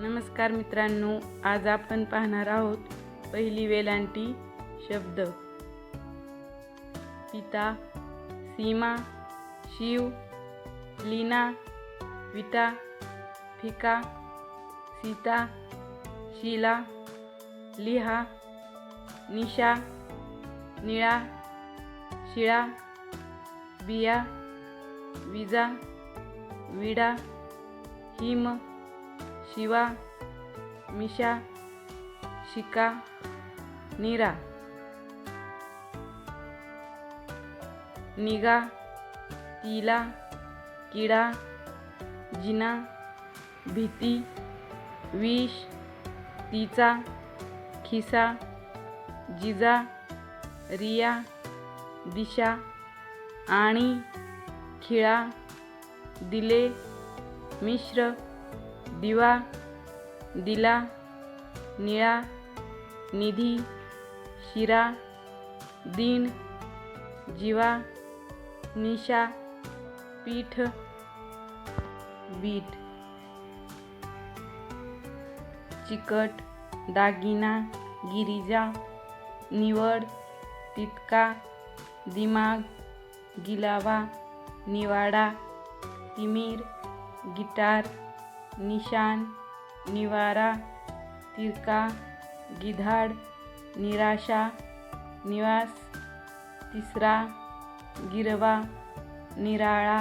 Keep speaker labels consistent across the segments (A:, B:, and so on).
A: नमस्कार मित्रांनो आज आपण पाहणार आहोत पहिली वेलांटी शब्द. पिता सीमा शिव लीना विटा फिका सीता शीला लिहा निशा निळा शिळा बिया विजा विडा हिम शिवा मिशा शिका नीरा निगा तिला किडा जिना भीती विष तिचा खिसा जिजा रिया दिशा आणि खिळा दिले मिश्र दिवा दिला निळा निधी शिरा दिन जिवा निशा पीठ बीट चिकट दागिना गिरिजा निवड तितका दिमाग गिलावा निवाडा तिमीर गिटार निशान निवारा तिरका गिधाड निराशा निवास तिसरा गिरवा निराळा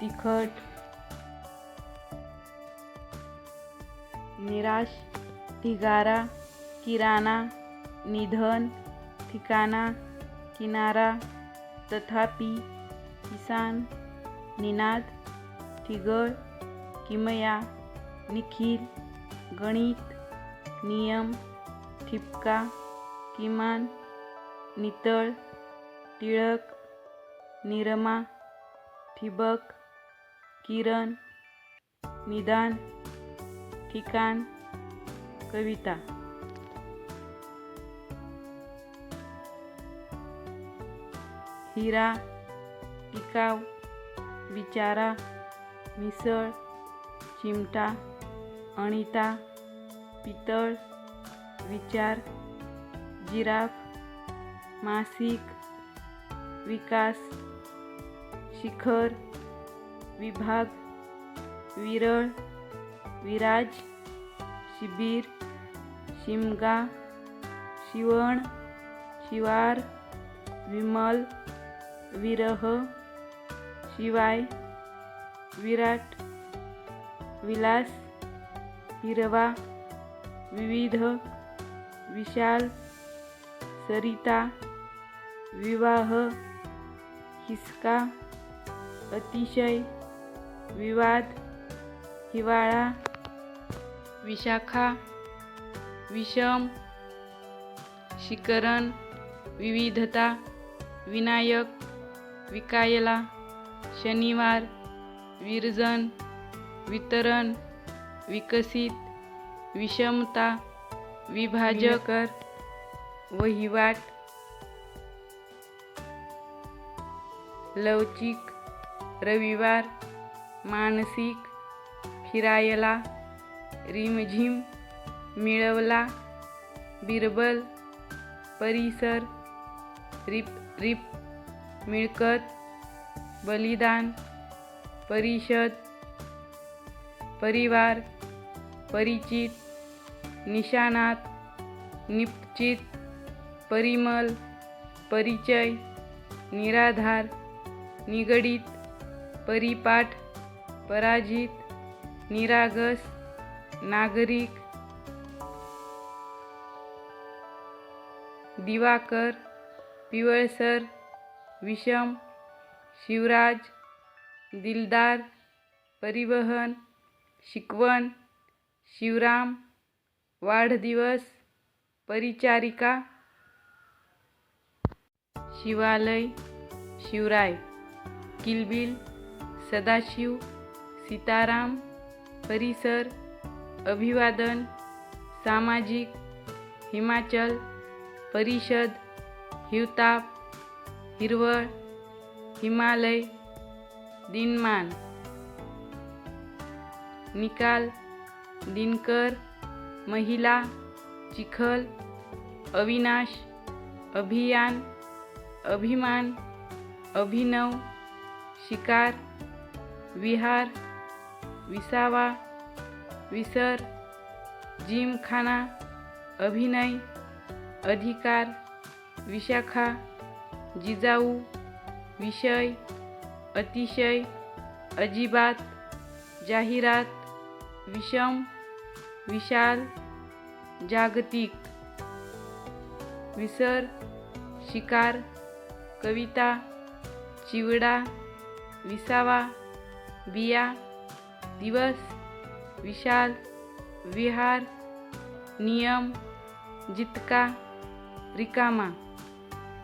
A: तिखट निराश ढिगारा किराणा निधन ठिकाणा किनारा तथापि किसान निनाद ठिगळ किमया निखिल गणित नियम ठिपका किमान नितळ टिळक निरमा ठिबक किरण निदान ठिकाण कविता. हिरा टिकाव विचारा मिसळ चिमटा अणिता पितळ विचार जिराफ मासिक विकास शिखर विभाग विरळ विराज शिबीर शिमगा शिवण शिवार विमल विरह शिवाय विराट विलास हिरवा विविध विशाल सरिता विवाह हिसका अतिशय विवाद हिवाळा विशाखा विषम शिकरण विविधता विनायक विकायला शनिवार विरजन वितरण विकसित विषमता विभाजकर वहिवाट लवचिक रविवार मानसिक फिरायला रिमझिम मिळवला बिरबल परिसर रिप रिप मिळकत बलिदान परिषद परिवार परिचित निशाणात निश्चित परिमल परिचय निराधार निगडित परिपाठ पराजित निरागस नागरिक दिवाकर पिवळसर विषम शिवराज दिलदार परिवहन शिकवण शिवराम वाढदिवस परिचारिका शिवालय शिवराय किलबिल सदाशिव सीताराम परिसर अभिवादन सामाजिक हिमाचल परिषद हिवताप हिरवळ हिमालय दिनमान. निकाल दिनकर महिला चिखल अविनाश अभियान अभिमान अभिनव शिकार विहार विसावा विसर जिमखाना अभिनय अधिकार विशाखा जिजाऊ विषय अतिशय अजिबात जाहिरात विषम विशाल जागतिक विसर शिकार कविता चिवडा विसावा बिया दिवस विशाल विहार नियम जितका रिकामा.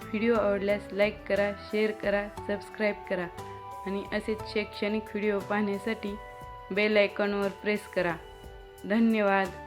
A: व्हिडिओ आवडल्यास लाईक करा शेअर करा सबस्क्राईब करा आणि असेच शैक्षणिक व्हिडिओ पाहण्यासाठी बेल आयकॉनवर प्रेस करा. धन्यवाद.